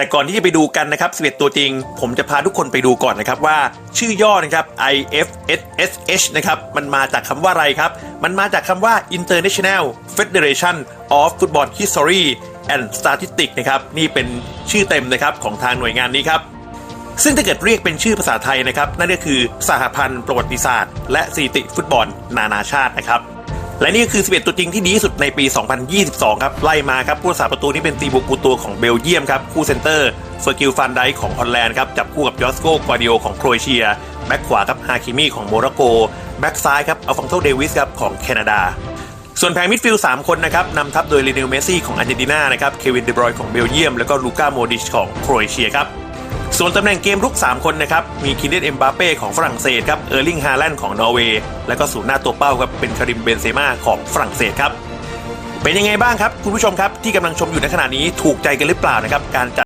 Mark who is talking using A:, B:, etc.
A: แต่ก่อนที่จะไปดูกันนะครับ11 ตัวจริง ผมจะพาทุกคนไปดูก่อนนะครับว่าชื่อย่อนะครับ IFSSH นะครับมันมาจากคำว่าอะไรครับ มันมาจากคำว่า International Federation of Football History and Statistics นะครับนี่เป็นชื่อเต็มนะครับของทางหน่วยงานนี้ครับซึ่งถ้าเกิดเรียกเป็นชื่อภาษาไทยนะครับ นั่นก็คือสหพันธ์ประวัติศาสตร์ และสถิติฟุตบอลนานาชาตินะครับ และนี่ก็คือ 11 ตัวจริงที่ดีที่สุดในปี 2022 ครับ ไล่มาครับ ผู้รักษาประตูนี่เป็นตีบุกปูตัวของเบลเยียมครับ คู่เซนเตอร์เฟอร์กิลฟันไดของฮอลแลนด์ครับ จับคู่กับยอสโกกวาดิโอของโครเอเชีย แบ็กขวาครับฮาคิมีของโมร็อกโก แบ็กซ้ายครับอัลฟองโตเดวิสครับของแคนาดา ส่วนแผงมิดฟิลด์3คนนะครับนำทัพโดยลีเนลเมสซี่ของอาร์เจนตินานะครับ เควินเดบรอยของเบลเยียม แล้วก็ลูก้าโมดิชของโครเอเชียครับ ส่วนตำแหน่งเกมรุก 3 คนนะครับ มีคินเดนเอ็มบาเป้ของฝรั่งเศสครับ เออร์ลิงฮาแลนด์ของนอร์เวย์ แล้วก็ศูนย์หน้าตัวเป้าครับ เป็นคาริมเบนเซม่าของฝรั่งเศสครับ เป็นยังไงบ้างครับ คุณผู้ชมครับที่กำลังชมอยู่ในขณะนี้ถูกใจกันหรือเปล่านะครับการจัด